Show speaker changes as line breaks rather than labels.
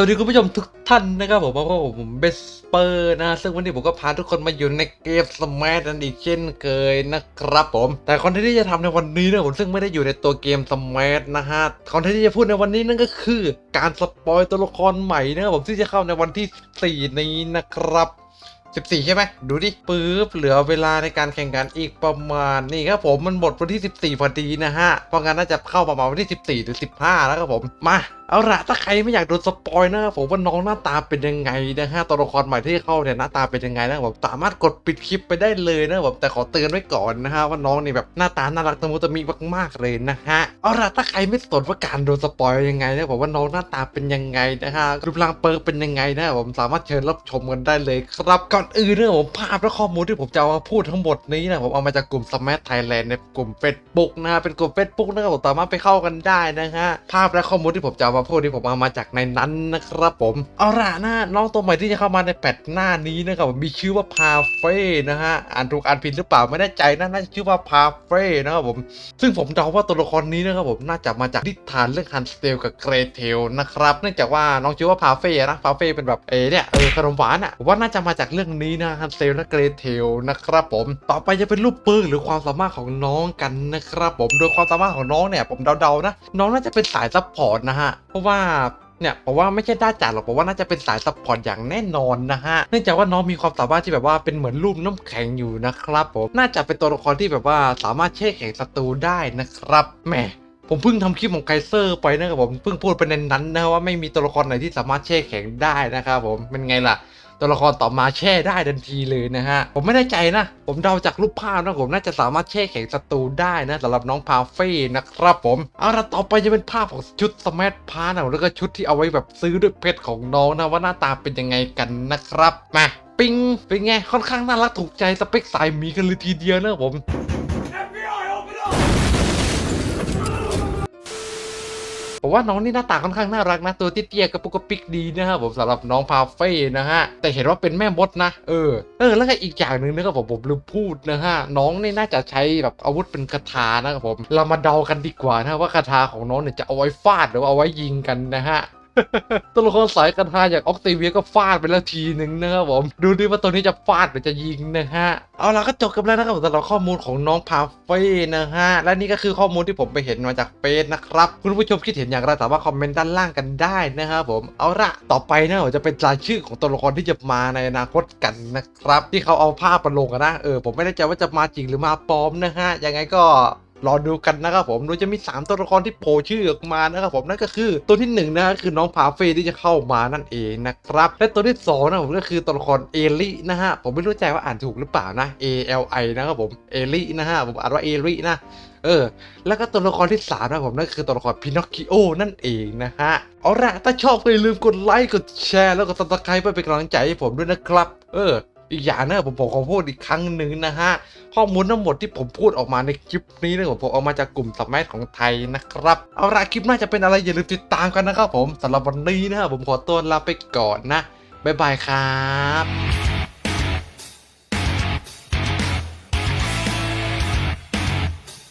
วัสดีคุณผู้ชมทุกท่านนะครับผมเพราะว่าผมเบสเปอร์นะ ซึ่งวันนี้ผมก็พาทุกคนมาอยู่ในเกมสมันั่นอีกเช่นเคยนะครับผม แต่คอนเทนต์ที่จะทำในวันนี้นะผมซึ่งไม่ได้อยู่ในตัวเกมสมันะฮะคอนเทนต์ที่จะพูดในวันนี้นั่นก็คือ การสปอยตัวละครใหม่นะครับผมที่จะเข้าในวันที่ 4 นี้นะครับ 14 ใช่ไหมดูดิปึ๊บเหลือเวลาในการแข่งขันอีกประมาณนี่ครับผมมันหมดวันที่ 14พอดีนะฮะเพราะงั้นน่าจะเข้าประมาณวันที่ 14 หรือ 15 แล้วครับผมมาเอาละถ้าใครไม่อยากโดนสปอยนะครับผมว่าน้องหน้าตาเป็นยังไงนะฮะตัวละครใหม่ที่เข้าเนี่ยหน้าตาเป็นยังไงนะครับผมสามารถกดปิดคลิปไปได้เลยนะครับผมแต่ขอเตือนไว้ก่อนนะฮะว่าน้องนี่แบบหน้าตาน่ารักตะมุตะมิมากๆเลยนะฮะเอาละถ้าใครไม่สนว่าการโดนสปอยยังไงนะครับผมว่าน้องหน้าตาเป็นยังไงนะฮะรูปร่างเปิร์เป็นยังไงนะครับผมสามารถเชิญรับชมกันได้เลยครับก่อนอื่นเนี่ยผมภาพและข้อมูลที่ผมจะมาพูดทั้งหมดนี้นะผมเอามาจากกลุ่ม Smash Thailand ในกลุ่ม Facebook นะ เป็นกลุ่ม Facebook นะครับผมสามารถไปเข้ากันได้นะฮะ ภาพและข้อมูลที่ผมจะมาพูดที่ผมเอามาจากในนั้นนะครับผม เอาล่ะนะน้องตัวใหม่ที่จะเข้ามาในแพทหน้านี้นะครับผมมีชื่อว่าพาเฟ่นะฮะ อ่านถูกอ่านผิดหรือเปล่าไม่แน่ใจนะน่าจะชื่อว่าพาเฟ่นะครับผม ซึ่งผมเดาว่าตัวละครนี้นะครับผมน่าจะมาจากนิทานเรื่องฮันสเตลกับเกรเทลนะครับ เนื่องจากว่าน้องชื่อว่าพาเฟ่นะ พาเฟ่เป็นแบบเอเนี่ยเออขนมหวานอะว่าน่าจะมาจากเรื่องนี้นะฮันเตลและเกรเทลนะครับผม ต่อไปจะเป็นรูปปืนหรือความสามารถของน้องกันนะครับผม โดยความสามารถของน้องเนี่ยผมเดาๆนะ น้องน่าจะเป็นสายซัพพอร์ตนะฮะ เพราะว่าเนี่ยผมว่าไม่ใช่ด้าจัดหรอกผมว่าน่าจะเป็นสายซัพพอร์ตอย่างแน่นอนนะฮะเนื่องจากว่าน้องมีความสามารถที่แบบว่าเป็นเหมือนรูปน้ำแข็งอยู่นะครับผมน่าจะเป็นตัวละครที่แบบว่าสามารถแช่แข็งศัตรูได้นะครับแหมผมเพิ่งทำคลิปของไกเซอร์ไปนะครับผมเพิ่งพูดไปในนั้นนะว่าไม่มีตัวละครไหนที่สามารถแช่แข็งได้นะครับผมเป็นไงล่ะ ตัวละครต่อมาแช่ได้ทันทีเลยนะฮะ ผมไม่แน่ใจนะ ผมเดาจากรูปภาพนะผมน่าจะสามารถแช่แข็งศัตรูได้นะสำหรับน้องพาเฟ่นะครับผมเอาละต่อไปจะเป็นภาพของชุดสมัพาร์นะแล้วก็ชุดที่เอาไว้แบบซื้อด้วยเพชรของน้องนะว่าหน้าตาเป็นยังไงกันนะครับมาปิงเป็นไงค่อนข้างน่ารักถูกใจสเปคสายหมีกันเลยทีเดียวนะผม ผมว่าน้องนี่หน้าตาค่อนข้างน่ารักนะ ตัวเตี้ยๆกระปุกกระปิกดีนะครับผมสำหรับน้องพาเฟ่นะฮะ แต่เห็นว่าเป็นแม่มดนะ เออ เออ แล้วก็อีกอย่างหนึ่งนะครับผมผมลืมพูดนะฮะ น้องนี่น่าจะใช้แบบอาวุธเป็นคาถานะครับผม เรามาเดากันดีกว่านะว่าคาถาของน้องเนี่ยจะเอาไว้ฟาดหรือว่าเอาไว้ยิงกันนะฮะ ตัวละครสายคาถาอย่างออกติเวียก็ฟาดไปแล้วทีหนึ่งนะครับผม ดูดิว่าตัวนี้จะฟาดหรือจะยิงนะฮะ เอาล่ะก็จบกันแล้วนะครับสำหรับข้อมูลของน้องพาเฟ่นะฮะ และนี่ก็คือข้อมูลที่ผมไปเห็นมาจากเฟซนะครับ คุณผู้ชมคิดเห็นอย่างไรสามารถคอมเมนต์ด้านล่างกันได้นะครับผม เอาละต่อไปนะผมจะเป็นรายชื่อของตัวละครที่จะมาในอนาคตกันนะครับ ที่เขาเอาภาพมาลงกันนะ เออผมไม่แน่ใจว่าจะมาจริงหรือมาปลอมนะฮะ ยังไงก็ รอดูกันนะครับผมโดยจะมี 3 ตัวละครที่โผล่ชื่อออกมานะครับผมนั่นก็คือตัวที่1นะคือน้องพาเฟ่ที่จะเข้ามานั่นเองนะครับและตัวที่2นะผมก็คือตัวละครเอลินะฮะผมไม่รู้ใจว่าอ่านถูกหรือเปล่านะ A L I นะครับผมเอลินะฮะผมอ่านว่าเอลินะเออ แล้วก็ตัวละครที่สามนะผมนั่นคือตัวละครพินอคคิโอนั่นเองนะฮะ เอาละถ้าชอบก็อย่าลืมกดไลค์ กดแชร์ แล้วก็ซับสไครป์เพื่อเป็นกำลังใจให้ผมด้วยนะครับ เออ อีกอย่างนะผมผมขอพูดอีกครั้งหนึ่งนะฮะ ข้อมูลทั้งหมดที่ผมพูดออกมาในคลิปนี้นะผมผมเอามาจากกลุ่มสมัยของไทยนะครับ เอาละคลิปหน้าจะเป็นอะไรอย่าลืมติดตามกันนะครับผมสำหรับวันนี้นะผมขอตัวลาไปก่อนนะบ๊ายบายครับ